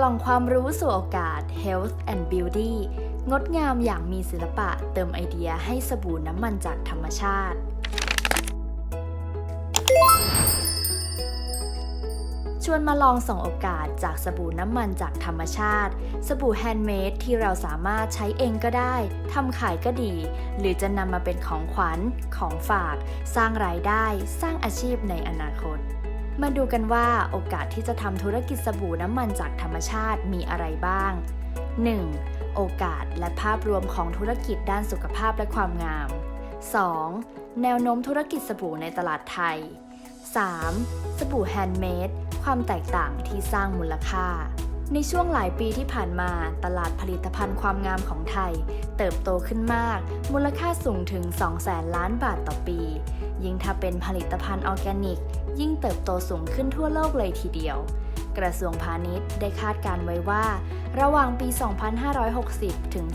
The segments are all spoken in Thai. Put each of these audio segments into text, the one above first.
กล่องความรู้สู่โอกาส Health and Beauty งดงามอย่างมีศิลปะเติมไอเดียให้สบู่น้ำมันจากธรรมชาติ ชวนมาลองส่องโอกาสจากสบู่น้ำมันจากธรรมชาติ สบู่แฮนด์เมดที่เราสามารถใช้เองก็ได้ทำขายก็ดี หรือจะนำมาเป็นของขวัญ ของฝาก สร้างรายได้ สร้างอาชีพในอนาคต มาดูกันว่าโอกาสที่จะทำธุรกิจสบู่น้ำมันจากธรรมชาติมีอะไรบ้าง 1. โอกาสและภาพรวมของธุรกิจด้านสุขภาพและความงาม 2. แนวโน้มธุรกิจสบู่ในตลาดไทย 3. สบู่แฮนด์เมดความแตกต่างที่สร้างมูลค่า ในช่วงหลายปีที่ผ่านมาตลาดผลิตภัณฑ์ความงามของไทย เติบโตขึ้นมาก มูลค่าสูงถึง 2 แสนล้านบาทต่อปี ยิ่งถ้าเป็นผลิตภัณฑ์ออร์แกนิก ยิ่งเติบโตสูงขึ้นทั่วโลกเลยทีเดียว กระทรวงพาณิชย์ได้คาดการไว้ว่า ระหว่างปี 2560 ถึง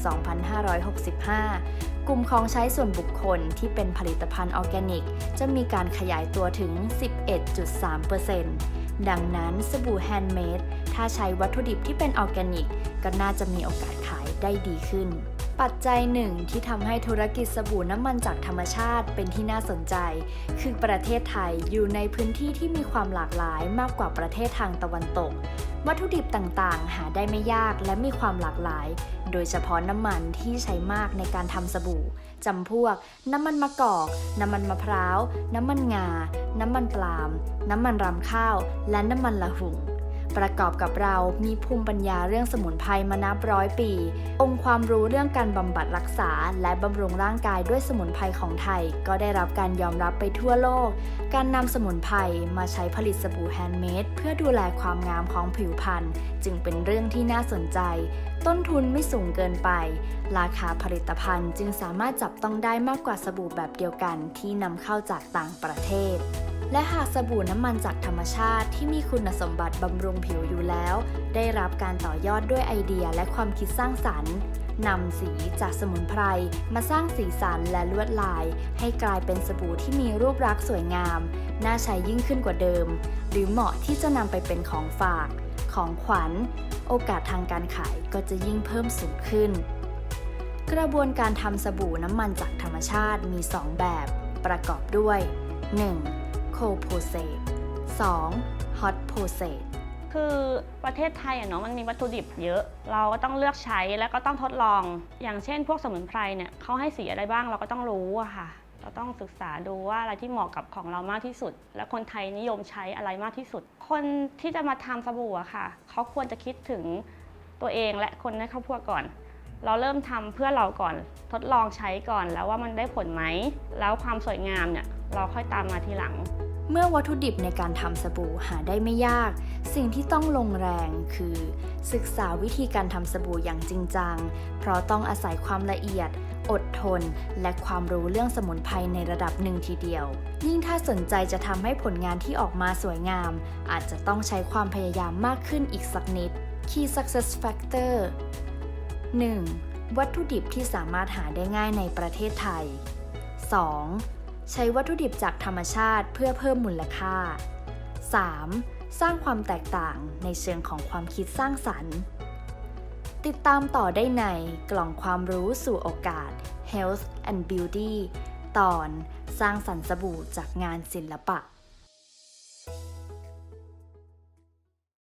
2565 กลุ่มของใช้ส่วนบุคคลที่เป็นผลิตภัณฑ์ออร์แกนิก จะมีการขยายตัวถึง 11.3% ดังนั้นสบู่แฮนด์เมดถ้าใช้วัตถุดิบที่เป็นออร์แกนิก ก็น่าจะมีโอกาสขายได้ดีขึ้น ปัจจัยหนึ่งที่ทำให้ธุรกิจสบู่น้ำมันจากธรรมชาติเป็นที่น่าสนใจ คือประเทศไทยอยู่ในพื้นที่ที่มีความหลากหลายมากกว่าประเทศทางตะวันตก วัตถุดิบต่างๆ หาได้ไม่ยากและมีความหลากหลาย โดยเฉพาะน้ำมันที่ใช้มากในการทำสบู่จำพวก น้ำมันมะกอก น้ำมันมะพร้าว น้ำมันงา น้ำมันปาล์มน้ำมันรำข้าว และน้ำมันละหุ่ง ประกอบกับเรามีภูมิปัญญาเรื่องสมุนไพรมานับร้อยปี องค์ความรู้เรื่องการบำบัดรักษา และบำรุงร่างกายด้วยสมุนไพรของไทย ก็ได้รับการยอมรับไปทั่วโลก การนำสมุนไพรมาใช้ผลิตสบู่แฮนด์เมดเพื่อดูแลความงามของผิวพรรณจึงเป็นเรื่องที่น่าสนใจ ต้นทุนไม่สูงเกินไป ราคาผลิตภัณฑ์จึงสามารถจับต้องได้มากกว่าสบู่แบบเดียวกันที่นำเข้าจากต่างประเทศ และหากสบู่น้ำมันจากธรรมชาติที่มีคุณสมบัติบำรุงผิวอยู่แล้ว ได้รับการต่อยอดด้วยไอเดียและความคิดสร้างสรรค์นำสีจากสมุนไพร มาสร้างสีสันและลวดลาย ให้กลายเป็นสบู่ที่มีรูปลักษณ์สวยงาม น่าใช้ยิ่งขึ้นกว่าเดิม หรือเหมาะที่จะนำไปเป็นของฝาก ของขวัญ โอกาสทางการขายก็จะยิ่งเพิ่มสูงขึ้น กระบวนการทำสบู่น้ำมันจากธรรมชาติมี 2 แบบ ประกอบด้วย 1. Cold process 2. hot process คือประเทศไทยอะเนาะมันมีวัตถุดิบเยอะ เราก็ต้องเลือกใช้แล้วก็ต้องทดลอง อย่างเช่น พวกสมุนไพรเนี่ยเขาให้สีอะไรบ้างเราก็ต้องรู้อะค่ะ เราต้องศึกษาดูว่าอะไรที่เหมาะกับของเรามากที่สุด และคนไทยนิยมใช้อะไรมากที่สุด คนที่จะมาทำสบู่อะค่ะเขาควรจะคิดถึงตัวเองและคนในครอบครัวก่อน เราเริ่มทำเพื่อเราก่อนทดลองใช้ก่อนแล้วว่ามันได้ผลไหม แล้วความสวยงามเนี่ยเราค่อยตามมาทีหลัง เมื่อวัตถุดิบในการทำสบู่หาได้ไม่ยาก สิ่งที่ต้องลงแรงคือ ศึกษาวิธีการทำสบู่อย่างจริงจัง เพราะต้องอาศัยความละเอียดอดทน และความรู้เรื่องสมุนไพรในระดับหนึ่งทีเดียว ยิ่งถ้าสนใจจะทำให้ผลงานที่ออกมาสวยงาม อาจจะต้องใช้ความพยายามมากขึ้นอีกสักนิด Key Success Factor 1. วัตถุดิบที่สามารถหาได้ง่ายในประเทศไทย 2. ใช้วัตถุดิบจากธรรมชาติเพื่อเพิ่มมูลค่า 3. สร้างความแตกต่างในเชิงของความคิดสร้างสรรค์ ติดตามต่อได้ในกล่องความรู้สู่โอกาส Health and Beauty ตอน สร้างสรรค์สบู่จากงานศิลปะ